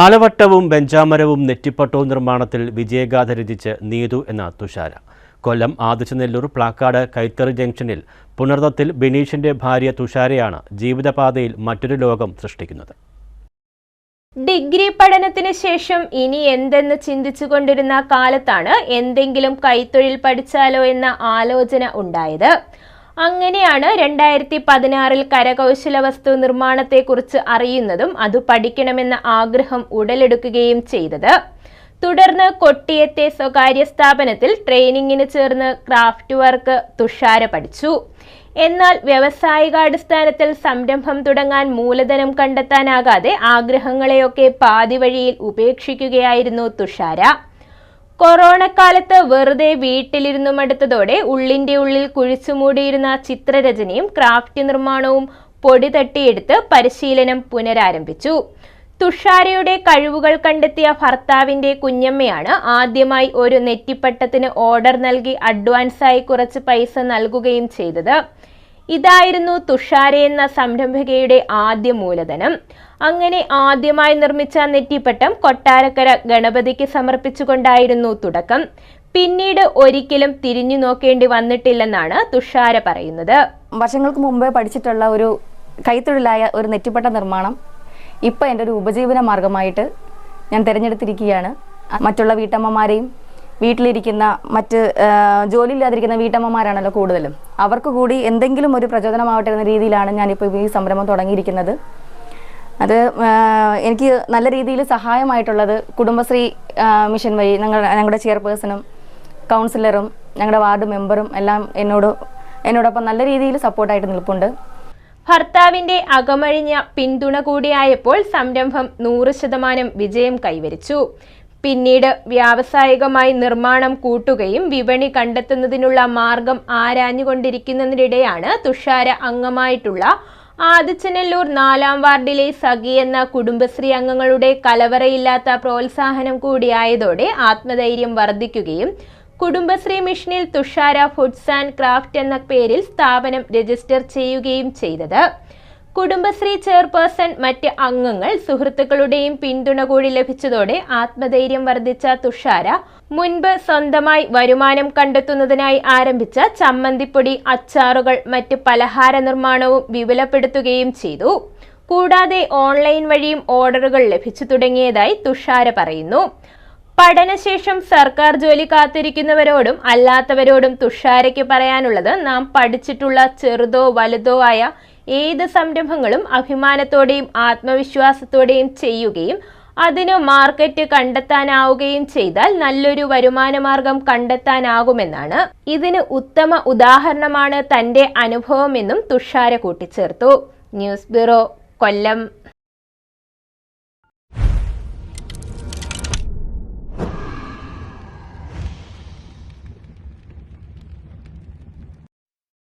ആലവട്ടവും ബെഞ്ചാമരവും നെറ്റിപ്പട്ടവും നിർമ്മാണത്തിൽ വിജയഗാഥ രചിച്ച് നീതു എന്ന തുഷാര. കൊല്ലം ആദിച്ചനെല്ലൂർ പ്ലാക്കാട് കൈത്തറി ജംഗ്ഷനിൽ പുണർത്തത്തിൽ ബിനീഷിന്റെ ഭാര്യ തുഷാരയാണ് ജീവിതപാതയിൽ മറ്റൊരു ലോകം സൃഷ്ടിക്കുന്നത്. ഡിഗ്രി പഠനത്തിന് ശേഷം ഇനി എന്തെന്ന് ചിന്തിച്ചു കൊണ്ടിരുന്ന കാലത്താണ് എന്തെങ്കിലും കൈത്തൊഴിൽ പഠിച്ചാലോ എന്ന ആലോചന ഉണ്ടായത്. അങ്ങനെയാണ് രണ്ടായിരത്തി പതിനാറിൽ കരകൗശല വസ്തു നിർമ്മാണത്തെക്കുറിച്ച് അറിയുന്നതും അത് പഠിക്കണമെന്ന ആഗ്രഹം ഉടലെടുക്കുകയും ചെയ്തത്. തുടർന്ന് കൊട്ടിയത്തെ സ്വകാര്യ സ്ഥാപനത്തിൽ ട്രെയിനിങ്ങിന് ചേർന്ന് ക്രാഫ്റ്റ് വർക്ക് തുഷാര പഠിച്ചു. എന്നാൽ വ്യവസായികാടിസ്ഥാനത്തിൽ സംരംഭം തുടങ്ങാൻ മൂലധനം കണ്ടെത്താനാകാതെ ആഗ്രഹങ്ങളെയൊക്കെ പാതിവഴിയിൽ ഉപേക്ഷിക്കുകയായിരുന്നു തുഷാര. കൊറോണ കാലത്ത് വെറുതെ വീട്ടിലിരുന്നു മടുത്തതോടെ ഉള്ളിന്റെ ഉള്ളിൽ കുഴിച്ചുമൂടിയിരുന്ന ചിത്രരചനയും ക്രാഫ്റ്റ് നിർമ്മാണവും പൊടി തട്ടിയെടുത്ത് പരിശീലനം പുനരാരംഭിച്ചു. തുഷാരയുടെ കഴിവുകൾ കണ്ടെത്തിയ ഭർത്താവിന്റെ കുഞ്ഞമ്മയാണ് ആദ്യമായി ഒരു നെറ്റിപ്പട്ടത്തിന് ഓർഡർ നൽകി അഡ്വാൻസായി കുറച്ച് പൈസ നൽകുകയും ചെയ്തത്. ഇതായിരുന്നു തുഷാര എന്ന സംരംഭകയുടെ ആദ്യ മൂലധനം. അങ്ങനെ ആദ്യമായി നിർമ്മിച്ച നെറ്റിപ്പട്ടം കൊട്ടാരക്കര ഗണപതിക്ക് സമർപ്പിച്ചുകൊണ്ടായിരുന്നു തുടക്കം. പിന്നീട് ഒരിക്കലും തിരിഞ്ഞു നോക്കേണ്ടി വന്നിട്ടില്ലെന്നാണ് തുഷാര പറയുന്നത്. വർഷങ്ങൾക്ക് മുമ്പേ പഠിച്ചിട്ടുള്ള ഒരു കൈത്തൊഴിലായ ഒരു നെറ്റിപ്പട്ട നിർമ്മാണം ഇപ്പം എന്റെ ഒരു ഉപജീവന മാർഗമായിട്ട് ഞാൻ തിരഞ്ഞെടുത്തിരിക്കുകയാണ്. മറ്റുള്ള വീട്ടമ്മമാരെയും വീട്ടിലിരിക്കുന്ന മറ്റ് ജോലിയില്ലാതിരിക്കുന്ന വീട്ടമ്മമാരാണല്ലോ കൂടുതലും. അവർക്ക് കൂടി എന്തെങ്കിലും ഒരു പ്രചോദനമാവട്ടെ എന്ന രീതിയിലാണ് ഞാനിപ്പോൾ ഈ സംരംഭം തുടങ്ങിയിരിക്കുന്നത്. അത് എനിക്ക് നല്ല രീതിയിൽ സഹായമായിട്ടുള്ളത് കുടുംബശ്രീ മിഷൻ വഴി ഞങ്ങൾ ഞങ്ങളുടെ ചെയർപേഴ്സണും കൗൺസിലറും ഞങ്ങളുടെ വാർഡ് മെമ്പറും എല്ലാം എന്നോട് എന്നോടൊപ്പം നല്ല രീതിയിൽ സപ്പോർട്ടായിട്ട് നിൽപ്പുണ്ട്. ഭർത്താവിന്റെ അകമഴിഞ്ഞ പിന്തുണ കൂടിയായപ്പോൾ സംരംഭം നൂറ് ശതമാനം വിജയം കൈവരിച്ചു. പിന്നീട് വ്യാവസായികമായി നിർമ്മാണം കൂട്ടുകയും വിപണി കണ്ടെത്തുന്നതിനുള്ള മാർഗം ആരാഞ്ഞുകൊണ്ടിരിക്കുന്നതിനിടെയാണ് തുഷാര അംഗമായിട്ടുള്ള ആദിച്ചനെല്ലൂർ നാലാം വാർഡിലെ സഖി എന്ന കുടുംബശ്രീ അംഗങ്ങളുടെ കലവറയില്ലാത്ത പ്രോത്സാഹനം കൂടിയായതോടെ ആത്മധൈര്യം വർദ്ധിക്കുകയും കുടുംബശ്രീ മിഷനിൽ തുഷാര ഫുഡ്സ് ആൻഡ് ക്രാഫ്റ്റ് എന്ന പേരിൽ സ്ഥാപനം രജിസ്റ്റർ ചെയ്യുകയും ചെയ്തത്. കുടുംബശ്രീ ചെയർപേഴ്സൺ മറ്റ് അംഗങ്ങൾ സുഹൃത്തുക്കളുടെയും പിന്തുണ കൂടി ലഭിച്ചതോടെ ആത്മധൈര്യം വർദ്ധിച്ച തുഷാര മുൻപ് സ്വന്തമായി വരുമാനം കണ്ടെത്തുന്നതിനായി ആരംഭിച്ച ചമ്മന്തിപ്പൊടി അച്ചാറുകൾ മറ്റ് പലഹാര നിർമ്മാണവും വിപുലപ്പെടുത്തുകയും ചെയ്തു. കൂടാതെ ഓൺലൈൻ വഴിയും ഓർഡറുകൾ ലഭിച്ചു തുടങ്ങിയതായി തുഷാര പറയുന്നു. പഠനശേഷം സർക്കാർ ജോലി കാത്തിരിക്കുന്നവരോടും അല്ലാത്തവരോടും തുഷാരയ്ക്ക് പറയാനുള്ളത് നാം പഠിച്ചിട്ടുള്ള ചെറുതോ വലുതോ ആയ ഏത് സംരംഭങ്ങളും അഭിമാനത്തോടെയും ആത്മവിശ്വാസത്തോടെയും ചെയ്യുകയും അതിന് മാർക്കറ്റ് കണ്ടെത്താനാവുകയും ചെയ്താൽ നല്ലൊരു വരുമാനമാർഗം കണ്ടെത്താനാകുമെന്നാണ്. ഇതിന് ഉത്തമ ഉദാഹരണമാണ് തന്റെ അനുഭവമെന്നും തുഷാര കൂട്ടിച്ചേർത്തു. News bureau Kollam.